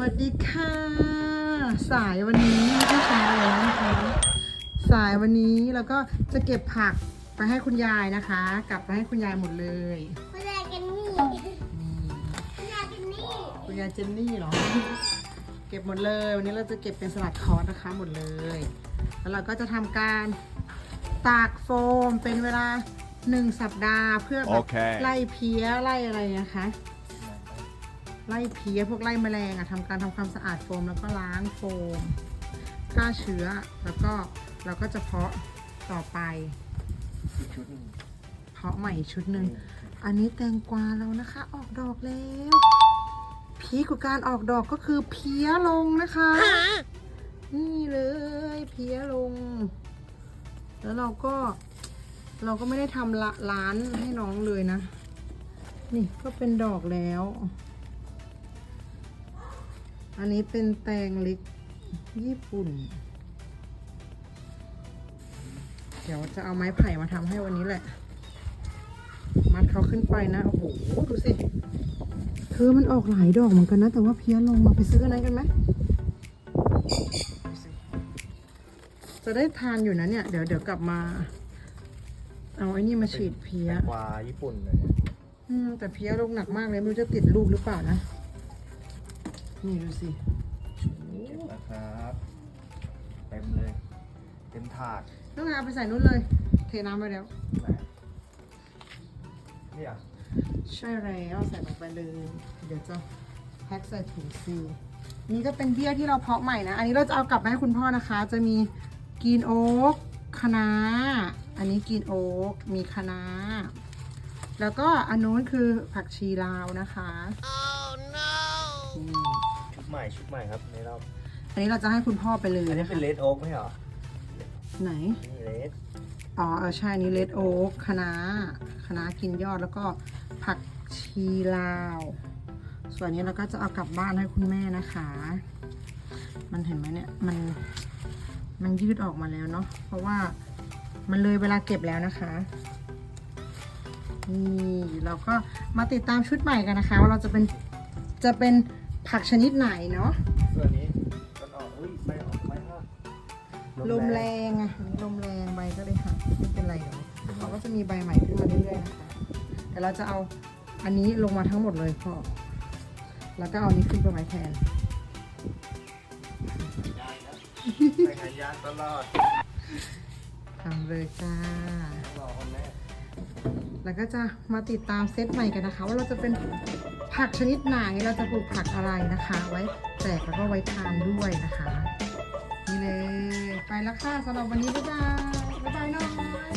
วัสดีค่ะ สายวันนี้ไม่ใช่เช้าแล้วนะคะ สายวันนี้เราก็จะเก็บผักไปให้คุณยายนะคะ กลับไปให้คุณยายหมดเลย คุณยายกันนี่คุณยายกันนี่คุณยายเจนนี่เหรอ เก็บหมดเลย วันนี้เราจะเก็บเป็นสลัดคอร์สนะคะหมดเลย แล้วเราก็จะทำการตากโฟมเป็นเวลาหนึ่งสัปดาห์เพื่อแบบโอเคไล่เพี้ยไล่อะไรนะคะ ไล่เพี้ยพวกไล่แมลงอะทำการทำความสะอาดโฟมแล้วก็ล้างโฟมฆ่าเชื้อแล้วก็เราก็จะเพาะต่อไป อีกชุดหนึ่งเพาะใหม่อีกชุดหนึ่งอันนี้แตงกวาแล้วนะคะ ออกดอกแล้วพีคกว่าการออกดอกก็คือเพี้ยลงนะคะ นี่เลยเพี้ยลง แล้วเราก็เราก็ไม่ได้ทำละร้านให้น้องเลยนะ นี่ก็เป็นดอกแล้ว อันนี้เป็นแตงเล็กญี่ปุ่น เดี๋ยวจะเอาไม้ไผ่มาทำให้วันนี้แหละ มัดเขาขึ้นไปนะ โอ้โห ดูสิ คือมันออกหลายดอกเหมือนกันนะ แต่ว่าเพี้ยลงมาไปซื้ออันนั้นกันไหมดูสิจะได้ทานอยู่นะเนี่ย เดี๋ยวเดี๋ยวกลับมา เอาไอ้นี่มาฉีดเพี้ยแตงกวาญี่ปุ่นเลย อืมแต่เพี้ยลงหนักมากเลย ไม่รู้จะติดลูกหรือเปล่านะ นี่ดูสิเก็บนะครับเต็มเลย เต็มถาดต้องเอาไปใส่นู้นเลย เทน้ำไปแล้ว ไหนเนี่ยใช่แล้วใส่ลงไปเลย เดี๋ยวจะแพ็คใส่ถุงซีลนี่ก็เป็นเบี้ยที่เราเพาะใหม่นะ อันนี้เราจะเอากลับไปให้คุณพ่อนะคะ จะมีกรีนโอ๊กคะน้า อันนี้กรีนโอ๊กมีคะน้า แล้วก็อันนู้นคือผักชีลาวนะคะนี่ชุด ใหม่ชุดใหม่ครับในรอบอันนี้เราจะให้คุณพ่อไปเลยอันนี้นะเป็คะนเลดโอ๊กไหมเหรอไหน นี่เลดอ๋อเออใช่อันนี้เลดโอ๊กคะน้าคะน้ากินยอดแล้วก็ผักชีลาว ส่วนนี้เราก็จะเอากลับบ้านให้คุณแม่นะคะ มันเห็นไหมเนี่ยมันมันยืดออกมาแล้วเนาะเพราะว่ามันเลยเวลาเก็บแล้วนะคะนี่เราก็มาติดตามชุดใหม่กันนะคะ ว่าเราจะเป็นจะเป็น ผักชนิดไหนเนาะส่วนนี้ต้นออกอุ้ยใบออกใบหักลมแรงอะอันนี้ลมแรงใบก็เลยหักไม่เป็นไรหรอกเราก็จะมีใบใหม่ขึ้นมาเรื่อยๆนะคะแต่เราจะเอาอันนี้ลงมาทั้งหมดเลยพ่อแล้วก็เอาอันนี้ขึ้นไปไว้แทนยากนะไปงานยากตลอดทำเลยจ้ารอคนแรกแล้วก็จะมาติดตามเซตใหม่กันนะคะ ว่าเราจะเป็น ผักชนิดไหนเราจะปลูกผักอะไรนะคะ ไว้แจกแล้วก็ไว้ทานด้วยนะคะ นี่เลย ไปแล้วค่ะสำหรับวันนี้บ๊ายบายบ๊ายบายน้อง